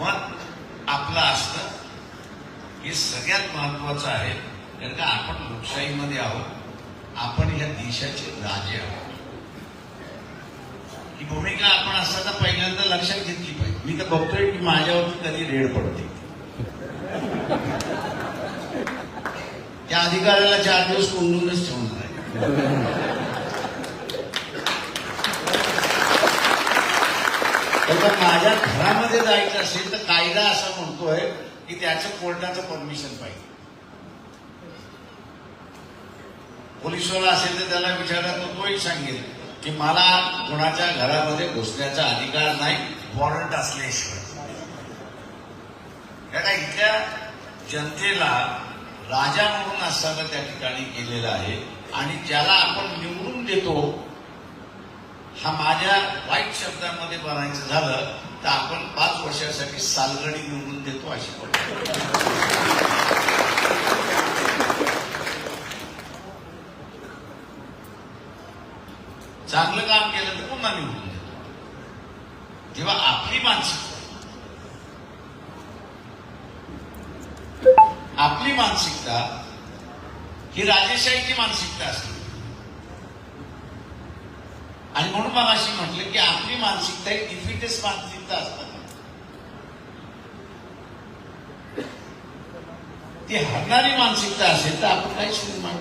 मत आपलं असणं हे सगळ्यात महत्वाचं आहे. कारण का आपण लोकशाहीमध्ये आहोत. आपण या देशाचे राजे आहोत. ही भूमिका आपण असताना पहिल्यांदा लक्षात घेतली पाहिजे. मी तर बघतोय की माझ्यावरती कधी रेड पडते. त्या अधिकाऱ्याला चार दिवस कोंडूनच ठेवणार आहे. तर माझ्या घरामध्ये जायचं असेल तर कायदा असा म्हणतोय की त्याचं कोर्टाचं परमिशन पाहिजे. पोलिसवाला असेल तर त्याला विचारला तर तोही सांगेल की मला कोणाच्या घरामध्ये घुसण्याचा अधिकार नाही वॉरंट असल्याशिवाय. त्याला इथल्या जनतेला राजा म्हणून असताना त्या ठिकाणी केलेलं आहे आणि ज्याला आपण निवडून देतो हा माझ्या वाईट शब्दांमध्ये बनायचं झालं तर आपण पाच वर्षासाठी सालगडी निवडून देतो अशी चांगलं काम केलं तर पुन्हा निवडून देतो. तेव्हा आपली मानसिकता आपली मानसिकता ही राजेशाहीची मानसिकता असते आणि म्हणून मला अशी म्हटलं की आपली मानसिकता ही डिफिटेस मानसिकता असतात. ती हरणारी मानसिकता असेल तर आपण काहीच निर्माण